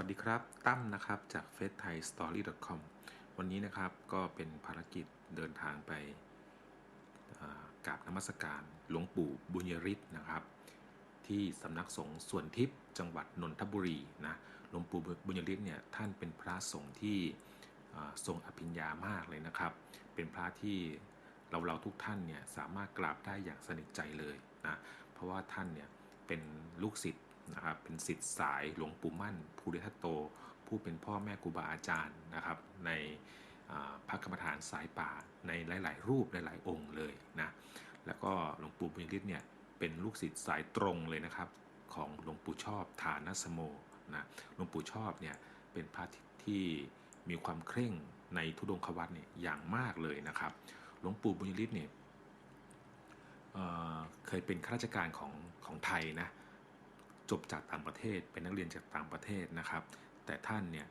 วัสดีครับ ตั้มนะครับจาก f a c e t h a i s t o r y c o m วันนี้นะครับก็เป็นภารกิจเดินทางไปอ่ากราบนมัสการหลวงปู่บุญยริศนะครับ ที่สำนักสงฆ์ส่วนทิพย์จังหวัดนนทบุรีนะหลวงปู่บุญยริศเนี่ยท่านเป็นพระสงฆ์ที่ทรงอภิญญามากเลยนะครับ เป็นพระที่เราเราทุกท่านเนี่ยสามารถกราบได้อย่างสนิทใจเลยนะเพราะว่าท่านเนี่ยเป็นลูกศิษย์ นะครับเป็นศิษย์สายหลวงปู่มั่นภูริทัตโต ผู้เป็นพ่อแม่ครูบาอาจารย์นะครับในพระกรรมฐานสายป่าในหลาย ๆ รูปหลาย ๆ องค์เลยนะแล้วก็หลวงปู่บุญฤทธิ์เนี่ยเป็นลูกศิษย์สายตรงเลยนะครับของหลวงปู่ชอบฐานสโมนะหลวงปู่ชอบเนี่ยเป็นพระที่มีความเคร่งในทุดงควัตเนี่ยอย่างมากเลยนะครับหลวงปู่บุญฤทธิ์เนี่ยเเคยเป็นข้าราชการของของไทยนะ จบจากต่างประเทศเป็นนักเรียนจากต่างประเทศนะครับ แต่ท่านเนี่ย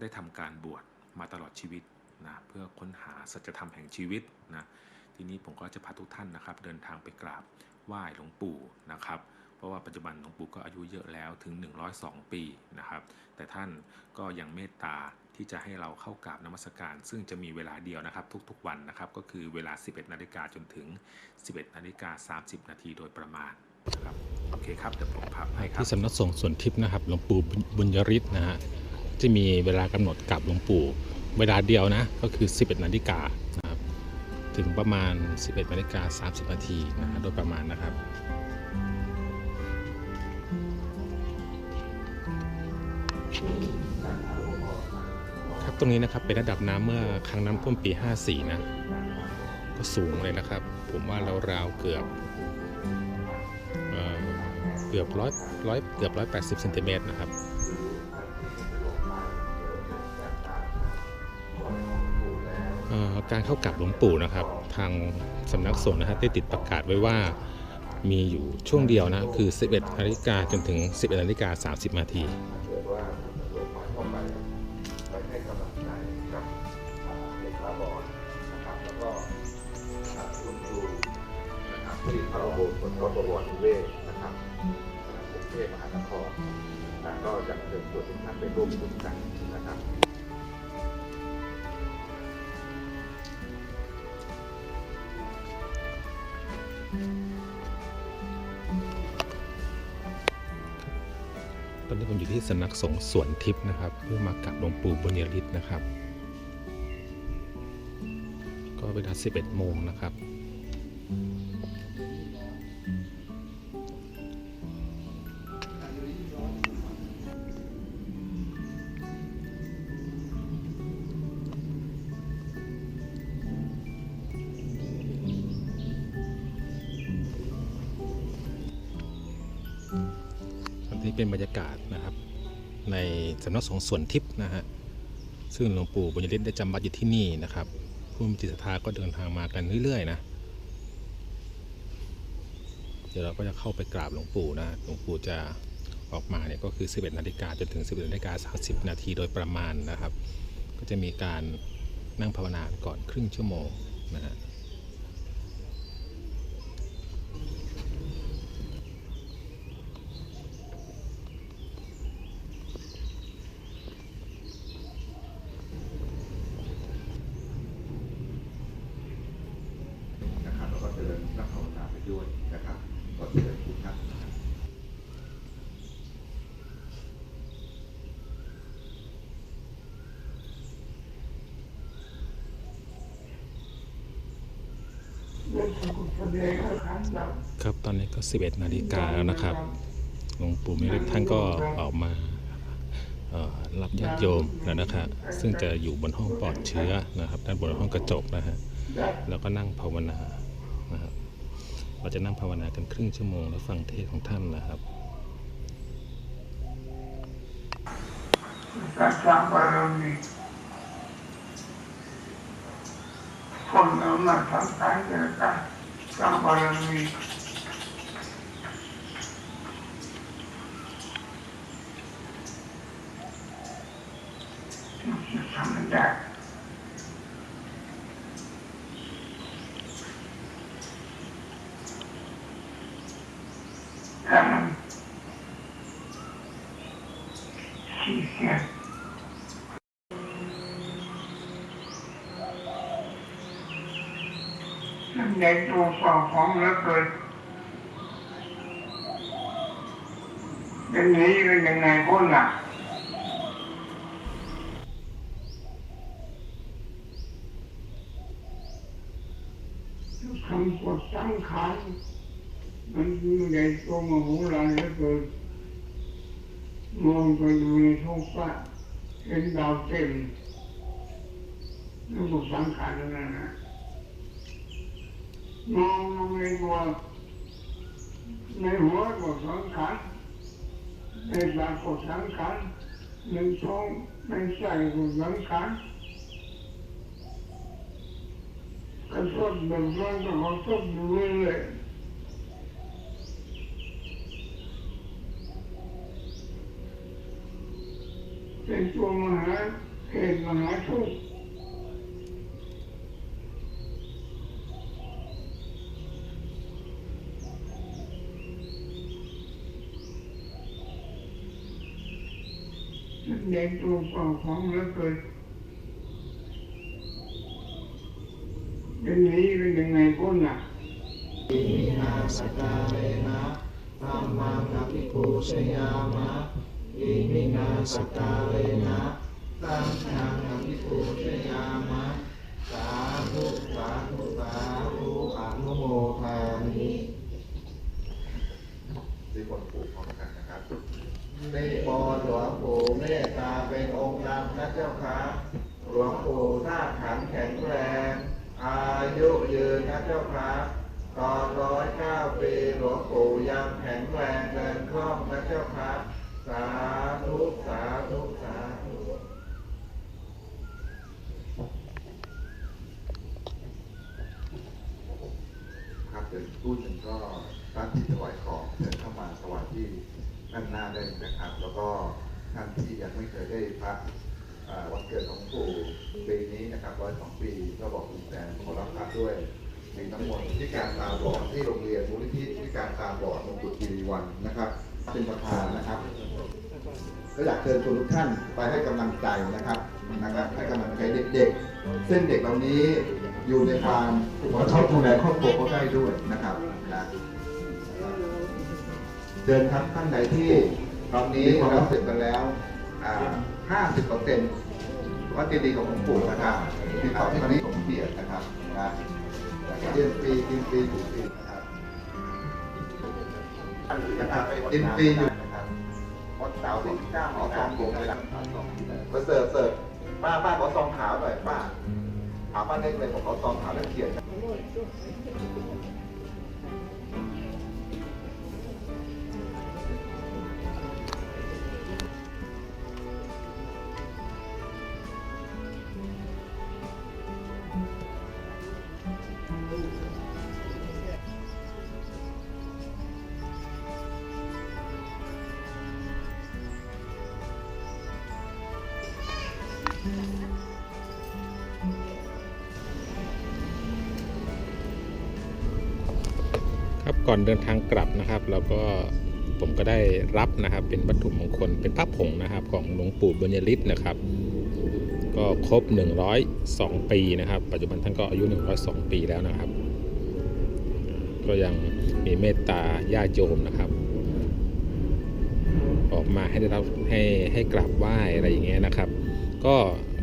ได้ทำการบวชมาตลอดชีวิตนะเพื่อค้นหาสัจธรรมแห่งชีวิตนะทีนี้ผมก็จะพาทุกท่านนะครับ เดินทางไปกราบไหว้หลวงปู่นะครับ เพราะว่าปัจจุบันหลวงปู่ก็อายุเยอะแล้วถึง 102 ปีนะครับ แต่ท่านก็ยังเมตตาที่จะให้เราเข้ากราบนมัสการ ซึ่งจะมีเวลาเดียวนะครับ ทุกๆวันนะครับ ก็คือเวลา 11 นาฬิกาจนถึง 11 นาฬิกา 30 นาทีโดยประมาณ ครับโอเคครับเดี๋ยวผมพับให้ครับที่สำนักสงฆ์สวนทิพย์นะครับหลวงปู่บุญยริศนะฮะจะมีเวลากำหนดกับหลวงปู่เวลาเดียวนะก็คือ 11นาฬิกานะครับถึงประมาณ 11นาฬิกา30นาทีนะโดยประมาณนะครับครับตรงนี้นะครับเป็นระดับน้ำเมื่อครั้งน้ำท่วมปี 54 นะ ก็สูงเลยนะครับ ผมว่าเราราวๆเกือบ เกือบร้อยร้อยเกือบร้อยแปดสิบเซนติเมตรนะครับการเข้ากราบหลวงปู่นะครับ ทางสำนักสงฆ์นะฮะได้ติดประกาศไว้ว่ามีอยู่ช่วงเดียวนะ คือ 11นาฬิกาจนถึง 11นาฬิกา30นาทีไปให้กำลังใจกับเด็ดนะครับแล้วก็อ่าคุณครูนะครับที่พระบรมพระบรมนิเวศนะครับ รุงเทพมหาก็จะเชิญชวนทุกท่านไปร่วมบุญกันนะครับตอนนี้ผมอยู่ที่สำนักสงฆ์สวนทิพย์นะครับ เพื่อมากราบหลวงปู่บุญยฤทธิ์นะครับ ก็เวลา 11 โมงนะครับ นนี้เป็นบรรยากาศนะครับ ในสำนักสงฆ์สวนทิพย์นะฮะซึ่งหลวงปู่บุญฤทธิ์ได้จำวัดอยู่ที่นี่นะครับ ผู้มีจิตศรัทธาก็เดินทางมากันเรื่อยๆนะเดี๋ยวเราก็จะเข้าไปกราบหลวงปู่นะหลวงปู่จะออกมาเนี่ยก็คือ 11 นาฬิกาจนถึง 11 นาฬิกา30 นาทีโดยประมาณนะครับ ก็จะมีการนั่งภาวนาก่อนครึ่งชั่วโมงนะฮะ นะครับแล้วก็เจริญนักภาวนาไปด้วยนะครับก็เชิญทุกท่านนะครับ ครับตอนนี้ก็ 11 นาฬิกาแล้วนะครับหลวงปู่มิริท่านก็ออกมารับญาติโยมแล้วนะครับซึ่งจะอยู่บนห้องปลอดเชื้อนะครับ ด้านบนห้องกระจกนะฮะแล้วก็นั่งภาวนานะครับเราจะนั่งภาวนากันครึ่งชั่วโมง แล้วฟังเทศของท่านนะครับการสร้างบารมีคนเรามาทำการเดินการสร้างบารมีมัน จะทำไม่ได้ ถ้ามันเนี่ยเด็กตัวสอบของเหลือเกินอย่างนี้เป็นยังไงคนล่ะคำกดสังขารมันยู่ในตัวมโหฬารเหลือเกินมองไปดูในท้องฟ้าเห็นดาวเต็มนั่นก็สังขารนั่นนะ มองลงในตัวในหัวก็สังขารในตาก็สังขารในท้องในไส้ก็สังขารกระทบแบบนั้นก็กระทบเรื่อยๆเป็นตัวมหาเหตุมหาทุกข์ เด็กตัวเปล่าของเหลือเกินเป็นอย่างนี้เป็นยังไงพ้นอะนาสการเรนะธัมมังอภิปูชยามะอิมินาสการเรนะตังฆังอภิปูชยามะสาธุสาธุสาธุอนุโมทามิที่คนปลูก ได้ปอนหลวงปู่เมตตาเป็นองค์นำนะเจ้าค่ะหลวงปู่ท่าขันแข็งแรง อายุยืนนะเจ้าค่ะตอนร้อยเก้าปีหลวงปู่ยังแข็งแรงเดินคล่องนะเจ้าค่ะสาธุสาธุสาธุครับเดี๋ยวพูดหนึ่งก็ตั้งที่ถวายของเดินเข้ามาสวัสดี ด้านหน้าได้นะครับ แล้วก็ท่านที่ยังไม่เคยได้พักวันเกิดของปู่ปีนี้นะครับร้อยสองปีก็บอกคุณแซมขอรับพระด้วยมีทั้งหมดที่การตาบอดที่โรงเรียนมูลนิธิที่การตาบอดมงกุฎกิรีวันนะครับ เป็นประธานนะครับก็อยากเชิญชวนทุกท่านไปให้กำลังใจนะครับนะครับให้กำลังใจเด็กๆ เส้นเด็กเหล่านี้อยู่ในความเขาดูแลครอบครัวเขาได้ด้วยนะครับ เดินครับท่านใดที่ตอนนี้เราเสร็จกันแล้วห้าสิบเปอร์เซ็นต์วัดเจดีย์ของหลวงปู่นะครับติดต่อที่นี้ของเกียรตินะครับนะเรียนฟรีกินฟรีถูกฟรีนะครับนะครับกินฟรีอยู่นะครับวันเสาร์ที่เก้าขอซองโกงเลยนะมาเสิร์ฟเสิร์ฟป้าป้าขอซองขาวหน่อยป้าถามป้าเล็กเลยผมขอซองขาวแล้วเขียน ก่อนเดินทางกลับนะครับ แล้วก็ผมก็ได้รับนะครับ เป็นวัตถุมงคลเป็นพระผงนะครับ ของหลวงปู่บุญยฤทธิ์นะครับ ก็ครบ 102 ปีนะครับ ปัจจุบันท่านก็อายุ 102 ปีแล้วนะครับ ก็ยังมีเมตตาญาติโยมนะครับ ออกมาให้ได้รับให้ให้กราบไหว้อะไรอย่างเงี้ยนะครับ ก็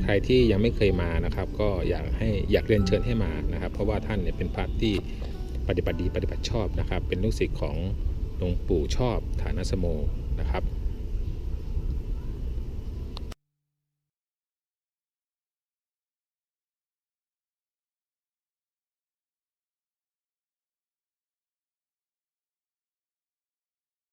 ใครที่ยังไม่เคยมานะครับ ก็อยากให้อยากเรียนเชิญให้มานะครับ เพราะว่าท่านเนี่ยเป็นพระที่ ปฏิบัติดีปฏิบัติชอบนะครับ เป็นลูกศิษย์ของหลวงปู่ชอบฐานสโมนะครับ